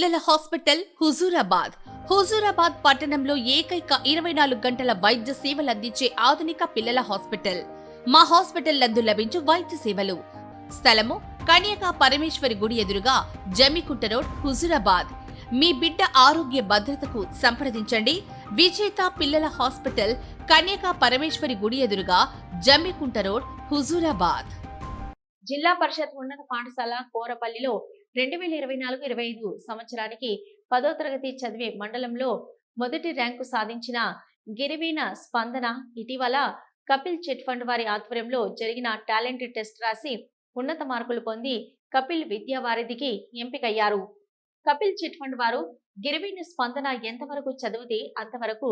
పిల్లల హాస్పిటల్ హుజూరాబాద్. హుజూరాబాద్ పట్టణంలో ఏకైక ఇరవై నాలుగు గంటల వైద్య సేవలు అందించే ఆధునిక పిల్లల హాస్పిటల్. మా హాస్పిటల్ నందు లభించు వైద్య సేవలు. స్థలము కన్యకా పరమేశ్వరి గుడి ఎదురుగా జమికుంట రోడ్ హుజూరాబాద్. మీ బిడ్డ ఆరోగ్య భద్రతకు సంప్రదించండి. విజేత పిల్లల హాస్పిటల్ కన్యకా పరమేశ్వరి గుడి ఎదురుగా జమ్మికుంట రోడ్ హుజూరాబాద్. జిల్లా పరిషత్ ఉన్నత పాఠశాల కోరపల్లిలో రెండు వేల ఇరవై నాలుగు ఇరవై ఐదు సంవత్సరానికి పదో తరగతి చదివే మండలంలో మొదటి ర్యాంకు సాధించిన గిరివీణ స్పందన ఇటీవల కపిల్ చిట్ ఫండ్ వారి ఆధ్వర్యంలో జరిగిన టాలెంట్ టెస్ట్ రాసి ఉన్నత మార్కులు పొంది కపిల్ విద్యావారిధికి ఎంపికయ్యారు. కపిల్ చిట్ ఫండ్ వారు గిరివీణ స్పందన ఎంతవరకు చదివితే అంతవరకు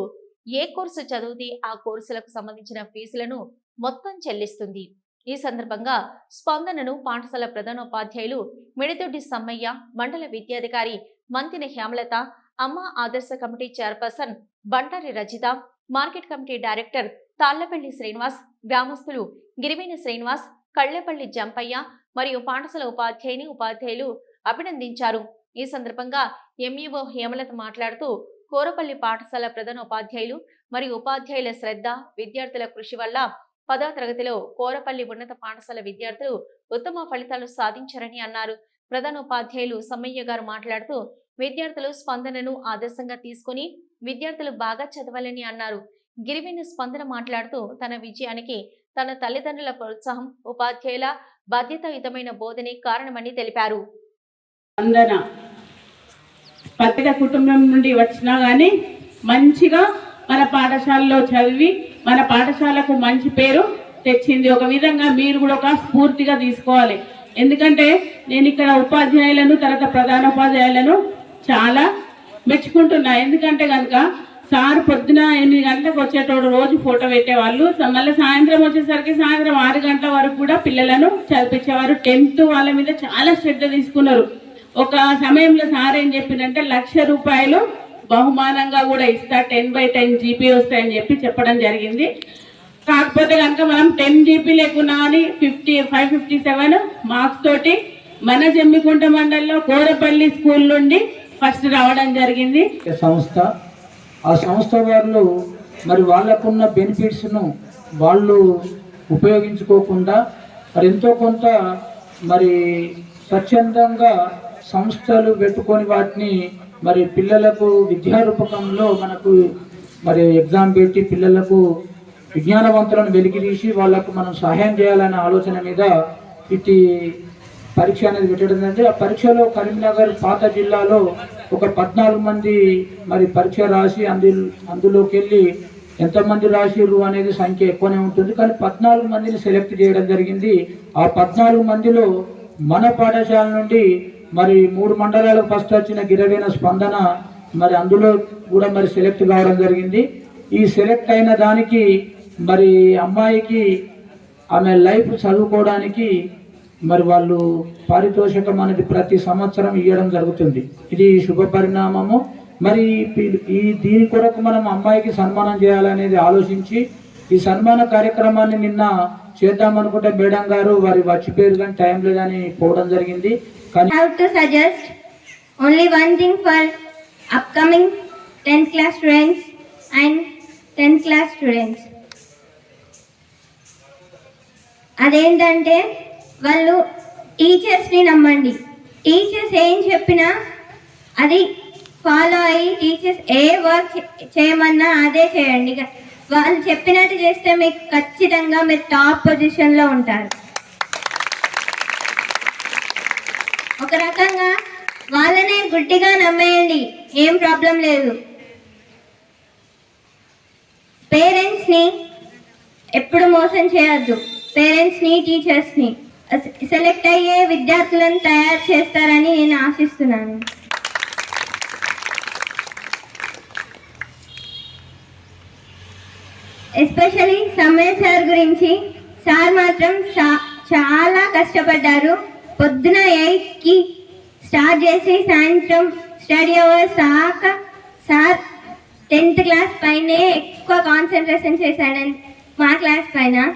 ఏ కోర్సు చదివితే ఆ కోర్సులకు సంబంధించిన ఫీజులను మొత్తం చెల్లిస్తుంది. ఈ సందర్భంగా స్పందనను పాఠశాల ప్రధానోపాధ్యాయులు మిడిదొడ్డి సమ్మయ్య మండల విద్యాధికారి మంతిన హేమలత అమ్మ ఆదర్శ committee chairperson Bantari Rajitha market committee director Tallapalli Srinivas గ్రామస్తులు గిరివేణి శ్రీనివాస్ కళ్ళేపల్లి జంపయ్య మరియు పాఠశాల ఉపాధ్యాయుని ఉపాధ్యాయులు అభినందించారు. ఈ సందర్భంగా ఎంఈఓ హేమలత మాట్లాడుతూ కోరపల్లి పాఠశాల ప్రధాన ఉపాధ్యాయులు మరియు ఉపాధ్యాయుల శ్రద్ధ విద్యార్థుల కృషి వల్ల పదో తరగతిలో కోరపల్లి ఉన్నత పాఠశాల విద్యార్థులు ఉత్తమ ఫలితాలు సాధించారని అన్నారు. ప్రధాన ఉపాధ్యాయులు సమ్మయ్య గారు మాట్లాడుతూ విద్యార్థులు స్పందనను ఆదర్శంగా తీసుకుని విద్యార్థులు బాగా చదవాలని అన్నారు. గిరివిని స్పందన మాట్లాడుతూ తన విజయానికి తన తల్లిదండ్రుల ప్రోత్సాహం ఉపాధ్యాయుల బాధ్యతాయుతమైన బోధనే కారణమని తెలిపారు. స్పందన. పత్రిక కుటుంబం నుండి వచ్చినా కానీ మంచిగా మన పాఠశాలలో చదివి మన పాఠశాలకు మంచి పేరు తెచ్చింది. ఒక విధంగా మీరు కూడా ఒక స్ఫూర్తిగా తీసుకోవాలి. ఎందుకంటే నేను ఇక్కడ ఉపాధ్యాయులను తర్వాత ప్రధాన ఉపాధ్యాయులను చాలా మెచ్చుకుంటున్నా. ఎందుకంటే కనుక సార్ పొద్దున ఎనిమిది గంటలకు వచ్చేటోడు రోజు ఫోటో పెట్టేవాళ్ళు. మళ్ళీ సాయంత్రం వచ్చేసరికి సాయంత్రం ఆరు గంటల వరకు కూడా పిల్లలను చదివించేవారు. టెన్త్ వాళ్ళ మీద చాలా శ్రద్ధ తీసుకున్నారు. ఒక సమయంలో సార్ ఏం చెప్పిందంటే లక్ష రూపాయలు బహుమానంగా కూడా ఇస్తా. టెన్ బై టెన్ జీబీ వస్తాయని చెప్పి చెప్పడం జరిగింది. కాకపోతే కనుక మనం టెన్ జీబీ లేకున్నా అని fifty five fifty seven marks తోటి మన జమ్మికుంట మండలంలో కోరపల్లి స్కూల్ నుండి ఫస్ట్ రావడం జరిగింది. సంస్థ? ఆ సంస్థ వాళ్ళు మరి వాళ్ళకున్న బెనిఫిట్స్ను వాళ్ళు ఉపయోగించుకోకుండా మరి ఎంతో కొంత మరి స్వచ్ఛందంగా సంస్థలు పెట్టుకొని వాటిని మరి పిల్లలకు విద్యారూపకంలో మనకు మరి ఎగ్జామ్ పెట్టి పిల్లలకు విజ్ఞానవంతులను వెలికి తీసి వాళ్ళకు మనం సహాయం చేయాలనే ఆలోచన మీద ఇట్టి పరీక్ష అనేది పెట్టడం అంటే ఆ పరీక్షలో కరీంనగర్ పాత జిల్లాలో ఒక పద్నాలుగు మంది మరి పరీక్ష రాసి అందు అందులోకి వెళ్ళి ఎంతమంది రాసిర్రు అనేది సంఖ్య ఎక్కువనే ఉంటుంది. కానీ పద్నాలుగు మందిని సెలెక్ట్ చేయడం జరిగింది. ఆ పద్నాలుగు మందిలో మన పాఠశాల నుండి మరి మూడు మండలాలకు ఫస్ట్ వచ్చిన గిరవైన స్పందన మరి అందులో కూడా మరి సెలెక్ట్ కావడం జరిగింది. ఈ సెలెక్ట్ అయిన దానికి మరి అమ్మాయికి ఆమె లైఫ్ చదువుకోవడానికి మరి వాళ్ళు పారితోషికం అనేది ప్రతి సంవత్సరం ఇవ్వడం జరుగుతుంది. ఇది శుభ పరిణామము. మరి ఈ దీని కొరకు మనం అమ్మాయికి సన్మానం చేయాలనేది ఆలోచించి ఈ సన్మాన కార్యక్రమాన్ని నిన్న చేద్దామనుకుంటే మేడం గారు వారి వచ్చిపోయారు కానీ టైం లేదని పోవడం జరిగింది. కానీ have to suggest only one thing for upcoming 10th class students and 10th class students. అదేంటంటే వాళ్ళు టీచర్స్ని నమ్మండి. టీచర్స్ ఏం చెప్పినా అది ఫాలో అయ్యి టీచర్స్ ఏ వర్క్ చేయమన్నా అదే చేయండి. ఇక వాళ్ళు చెప్పినట్టు చేస్తే మీకు ఖచ్చితంగా మీరు టాప్ పొజిషన్లో ఉంటారు. ఒక రకంగా వాళ్ళనే గుడ్డిగా నమ్మేయండి. ఏం ప్రాబ్లం లేదు. పేరెంట్స్ని ఎప్పుడు మోసం చేయొద్దు. పేరెంట్స్ని టీచర్స్ని సెలెక్ట్ అయ్యే విద్యార్థులను తయారు చేస్తారని నేను ఆశిస్తున్నాను. ఎస్పెషలీ సమయ సార్ గురించి. సార్ మాత్రం చాలా కష్టపడ్డారు. పొద్దున ఎయిట్కి స్టార్ట్ చేసి సాయంత్రం స్టడీ అవర్స్ రాక సార్ టెన్త్ క్లాస్ పైనే ఎక్కువ కాన్సన్ట్రేషన్ చేశాడని మా క్లాస్ పైన.